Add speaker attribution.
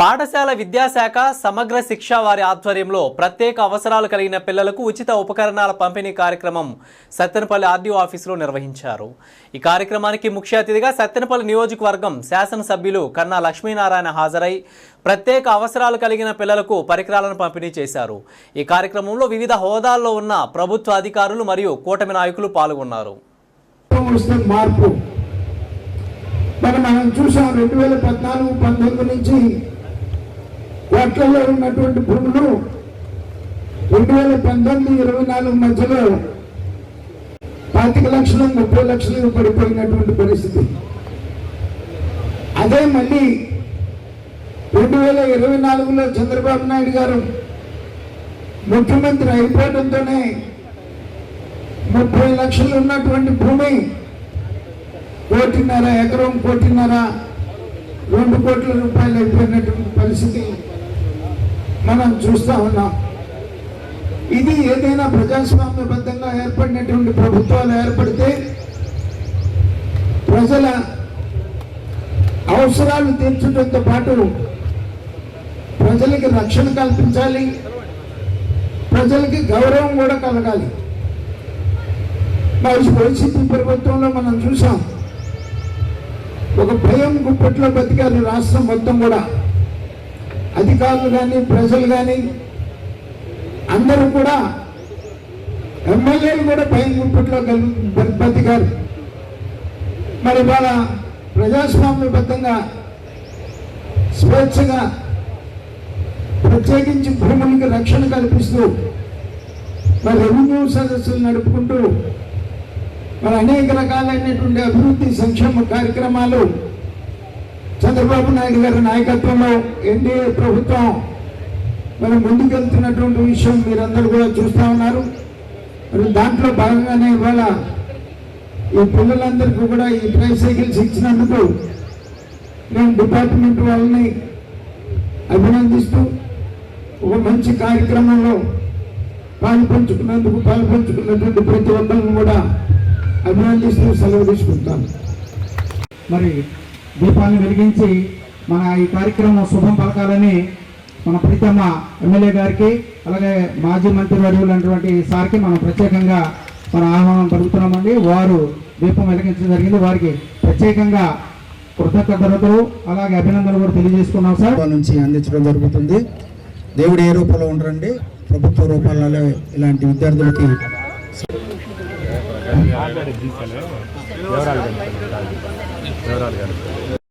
Speaker 1: పాఠశాల విద్యాశాఖ సమగ్ర శిక్ష వారి ఆధ్వర్యంలో ప్రత్యేక అవసరాలు కలిగిన పిల్లలకు ఉచిత ఉపకరణాల పంపిణీ కార్యక్రమం సత్తెనపల్లి ఆర్డీఓ ఆఫీసులో నిర్వహించారు. ఈ కార్యక్రమానికి ముఖ్య అతిథిగా సత్తెనపల్లి నియోజకవర్గం శాసనసభ్యులు కన్నా లక్ష్మీనారాయణ హాజరై ప్రత్యేక అవసరాలు కలిగిన పిల్లలకు పరికరాలను పంపిణీ చేశారు. ఈ కార్యక్రమంలో వివిధ హోదాల్లో ఉన్న ప్రభుత్వ అధికారులు మరియు కూటమి నాయకులు పాల్గొన్నారు.
Speaker 2: మార్పు. మరి మనం చూసాం రెండు వేల పద్నాలుగు పంతొమ్మిది నుంచి కోట్లలో ఉన్నటువంటి భూములు రెండు వేల పంతొమ్మిది ఇరవై నాలుగు మధ్యలో పాతిక లక్షలు ముప్పై లక్షలు పడిపోయినటువంటి పరిస్థితి. అదే మళ్ళీ రెండు వేల ఇరవై నాలుగులో చంద్రబాబు నాయుడు గారు ముఖ్యమంత్రి అయిపోవడంతోనే ముప్పై లక్షలు ఉన్నటువంటి భూమి కోటిన్నర ఎకరం కోటిన్నర రెండు కోట్ల రూపాయలు అయిపోయినటువంటి పరిస్థితి. మనం చూస్తూ ఉన్నాం. ఇది ఏదైనా ప్రజాస్వామ్యబద్ధంగా ఏర్పడినటువంటి ప్రభుత్వాలు ఏర్పడితే ప్రజల అవసరాలు తీర్చడంతో పాటు ప్రజలకి రక్షణ కల్పించాలి ప్రజలకి గౌరవం కూడా కలగాలి. మరి వైసీపీ ప్రభుత్వంలో మనం చూసాం. ఒక భయం గుప్పట్లో బతికారు రాష్ట్రం మొత్తం కూడా. అధికారులు కానీ ప్రజలు కానీ అందరూ కూడా ఎమ్మెల్యేలు కూడా భయం గుంపట్లో బతికారు. మరి ఇవాళ ప్రజాస్వామ్యబద్ధంగా స్వేచ్ఛగా ప్రత్యేకించి భూములకు రక్షణ కల్పిస్తూ మరి రెవెన్యూ సదస్సులు నడుపుకుంటూ మరి అనేక రకాలైనటువంటి అభివృద్ధి సంక్షేమ కార్యక్రమాలు చంద్రబాబు నాయుడు గారి నాయకత్వంలో ఎన్డీఏ ప్రభుత్వం మరి ముందుకెళ్తున్నటువంటి విషయం మీరందరూ కూడా చూస్తూ ఉన్నారు. మరి దాంట్లో భాగంగానే ఇవాళ ఈ పిల్లలందరికీ కూడా ఈ ట్రైసైకిల్స్ ఇచ్చినందుకు నేను డిపార్ట్మెంట్ వాళ్ళని అభినందిస్తూ ఒక మంచి కార్యక్రమంలో పాల్పంచుకున్నందుకు పాల్పంచుకున్నటువంటి ప్రతి ఒక్కరిని కూడా అభినందిస్తూ సెలవు తీసుకుంటాను.
Speaker 3: మరి దీపాన్ని వెలిగించి మన ఈ కార్యక్రమం శుభం పలకాలని మన ప్రీతమ్మ ఎమ్మెల్యే గారికి అలాగే మాజీ మంత్రి వర్యులైనటువంటి సార్కి మనం ప్రత్యేకంగా మన ఆహ్వానం పలుకుతున్నామండి. వారు దీపం వెలిగించడం జరిగింది. వారికి ప్రత్యేకంగా కృతజ్ఞతలు అలాగే అభినందనలు కూడా తెలియజేసుకున్నాం సార్.
Speaker 4: నుంచి అందించడం జరుగుతుంది. దేవుడు ఏ రూపంలో ఉండరండి. ప్రభుత్వ రూపాలలో ఇలాంటి విద్యార్థులకి
Speaker 5: వివరాలు కనుక్కోండి. వివరాలు